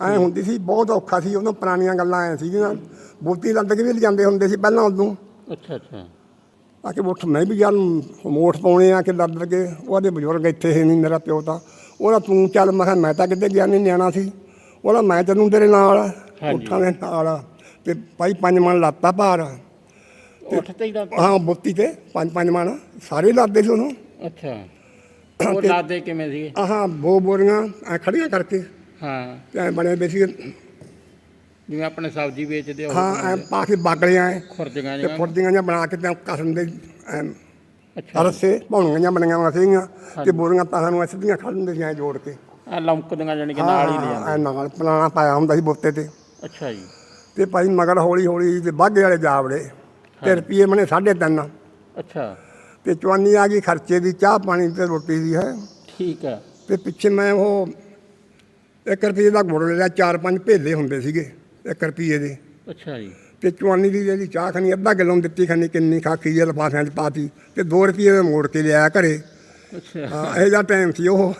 ਐ ਹੁੰਦੀ ਸੀ ਬਹੁਤ ਔਖਾ ਸੀ ਉਦੋਂ ਪੁਰਾਣੀਆਂ ਗੱਲਾਂ ਐ ਸੀਗੀਆਂ। ਬੋਤੀ ਲੱਦ ਕੇ ਵੀ ਲਿਜਾਂਦੇ ਹੁੰਦੇ ਸੀ ਪਹਿਲਾਂ ਉਦੋਂ। ਅੱਛਾ ਅੱਛਾ। ਆ ਕੇ ਉੱਠ ਮੈਂ ਵੀ ਜਦ ਮੋਠ ਪਾਉਣੇ ਆ ਕਿ ਲੱਦ ਕੇ ਉਹਦੇ ਬਜ਼ੁਰਗ ਇੱਥੇ ਹੈ ਨਹੀਂ ਮੇਰਾ ਪਿਓ ਤਾਂ। ਉਹਦਾ ਤੂੰ ਚੱਲ ਮੈਂ ਕਿਹਾ ਮੈਂ ਤਾਂ ਕਿਤੇ ਗਿਆ ਨਹੀਂ ਨਿਆਣਾ ਸੀ। ਉਹਦਾ ਮੈਂ ਤੈਨੂੰ ਤੇਰੇ ਨਾਲ। ਉੱਠਾਂ ਦੇ ਨਾਲ। ਤੇ ਭਾਈ ਪੰਜ ਮਣ ਲਾਤਾ ਭਾਰ। ਉੱਠ ਤੇ ਹੀ ਬੋਤੀ ਤੇ ਪੰਜ ਪੰਜ ਮਣ। ਸਾਰੇ ਲਾਦੇ ਸੀ ਉਹਨੂੰ। ਅੱਛਾ। ਉਹ ਲਾਦੇ ਕਿਵੇਂ ਸੀਗੇ? ਆਹਾਂ ਬੋ ਬੋਰੀਆਂ ਐ ਖੜੀਆਂ ਕਰਕੇ। ਹਾਂ। ਐਂ ਬਣੇ ਸੀ ਜਿਵੇਂ ਆਪਣੇ ਸਬਜ਼ੀ ਵੇਚਦੇ ਹੋ ਹਾਂ ਐ ਪਾ ਕੇ ਬਾਗਲੀਆਂ ਐ ਖੁਰਜੀਆਂ ਤੇ ਜਿਹੀਆਂ। ਫੁਰਦੀਆਂ ਜਿਹੀਆਂ ਬਣਾ ਕੇ ਤੇ ਕਸਮ ਦੇ ਐਂ ਅੱਛਾ। ਰਸੇ ਭੌਣੀਆਂ ਬਣੀਆਂ ਹੋਈਆਂ ਸੀਗੀਆਂ ਤੇ ਬੋਰੀਆਂ ਪਾਹਾਂ ਨੂੰ ਸਿੱਧੀਆਂ ਖੜ ਦਿੰਦੇ ਸੀ ਐਂ ਜੋੜ ਕੇ। ਆ ਲੰਕਦੀਆਂ ਜਾਨੀ ਕਿ ਨਾਲ ਹੀ ਲੈ ਜਾਂਦੇ ਐ ਨਾਲ ਪਲਾਣਾ ਪਾਇਆ ਹੁੰਦਾ ਸੀ ਬੋਤੇ ਤੇ। ਅੱਛਾ ਜੀ। ਤੇ ਭਾਈ ਮਗਰ ਹੌਲੀ ਹੌਲੀ ਤੇ ਬਾਗੇ ਵਾਲੇ ਜਾਵੜੇ ਤੇ ਰੁਪਈਏ ਮਨੇ ਸਾਢੇ ਤਿੰਨ। ਅੱਛਾ। ਤੇ ਚਵਾਨੀ ਆ ਗਈ ਖਰਚੇ ਦੀ ਚਾਹ ਪਾਣੀ ਤੇ ਰੋਟੀ ਦੀ ਹੈ। ਠੀਕ ਹੈ। ਤੇ ਪਿੱਛੇ ਮੈਂ ਉਹ 1 ਰੁਪਈਏ ਦਾ ਗੁੜ ਲਿਆ ਚਾਰ ਪੰਜ ਭੇਲੇ ਹੁੰਦੇ ਸੀਗੇ 1 ਰੁਪਈਏ ਦੇ। ਅੱਛਾ ਜੀ। ਤੇ ਚਵਾਨੀ ਦੀ ਜਿਹੜੀ ਚਾਹ ਖਣੀ ਅੱਧਾ ਕਿਲੋ ਦਿੱਤੀ ਖਣੀ ਕਿੰਨੀ ਖਾਕੀ ਹੈ ਲਫਾਫਿਆਂ 'ਚ ਪਾਤੀ ਤੇ 2 ਰੁਪਈਏ ਦੇ ਮੋੜ ਕੇ ਲਿਆਇਆ ਘਰੇ। ਅੱਛਾ। ਹਾਂ ਇਹ ਜਿਹਾ ਟਾਈਮ ਸੀ ਉਹ।